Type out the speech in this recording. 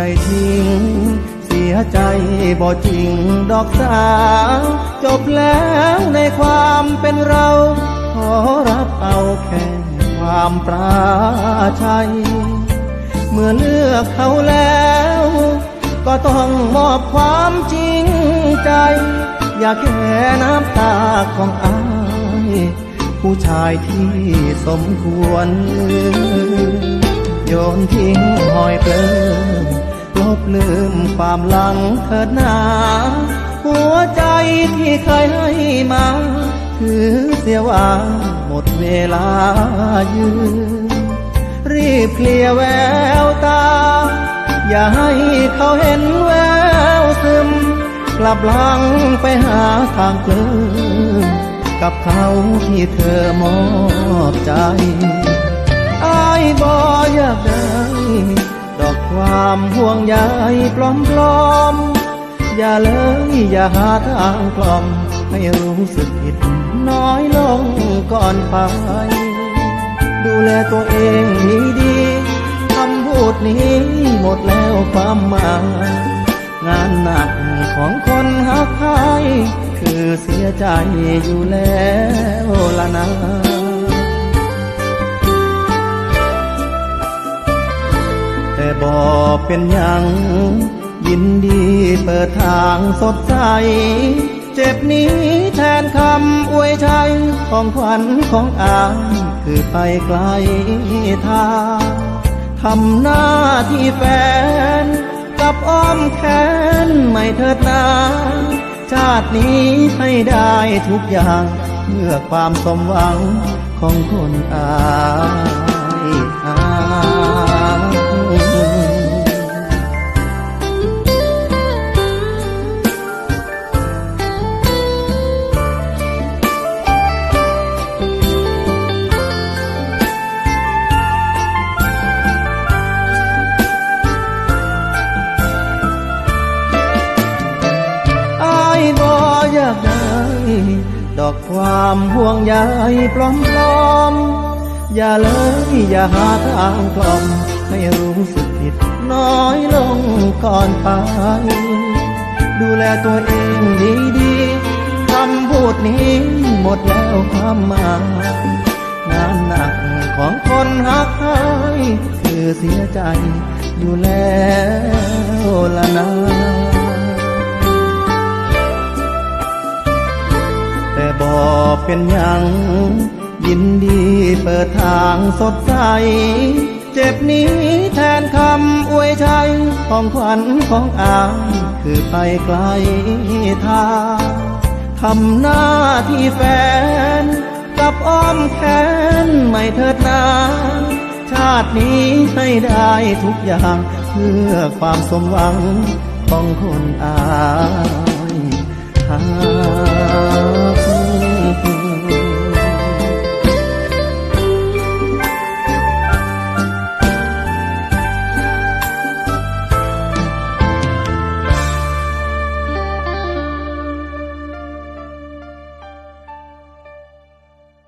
ใจทิ้ง เสียใจบ่จริงดอกสาว จบแล้วในความเป็นเรา ขอรับเอาแค่ความปราชัย เมื่อเลือกเขาแล้ว ก็ต้องมอบความจริงใจ อย่าแค่น้ำตาของอายผู้ชายที่สมควร โยนทิ้งหอยเปลิมลบลืมความหลังเถิดหนาหัวใจที่เคยให้มาถือเสียว่าหมดเวลายืนรีบเคลียแววตา อย่าให้เขาเห็นแววซึม กลับหลังไปหาทางเกลือกับเขาที่เธอมอบใจอายบออ ยากได้ ดอกความห่วงใยปลอมปลอมๆอย่าเลยอย่าหาทางกล่อมให้รู้สึกผิดน้อยลงก่อนไป ดูแลตัวเองดีๆคำพูดนี้หมดแล้วความหมาย งานหนักของคนหักใครคือเสียใจอยู่แล้วละนะ บอกเป็นหยัง ยินดีเปิดทางสดใส เจ็บนี้แทนคำอวยชัยของขวัญของอายคือไปไกลทางทำหน้าที่แฟน กับอ้อมแขนไม่เถิดนาชาตินี้ให้ได้ทุกอย่างเพื่อความสมหวังของคนอา ดอกความห่วงใยปลอมปลอมๆอย่าเลยอย่าหาทางกล่อมให้รู้สึกผิดน้อยลงก่อนไป ดูแลตัวเองดีๆคำพูดนี้หมดแล้วความหมายงานหนักของคนหักให้คือเสียใจอยู่แล้ว เป็นหยัง ยินดีเปิดทางสดใส เจ็บนี้แทนคำอวยชัยของขวัญของอายคือไปไกลทางทำหน้าที่แฟน กับอ้อมแขนไม่เถิดนาชาตินี้ให้ได้ทุกอย่างเพื่อความสมหวังของคนอายหา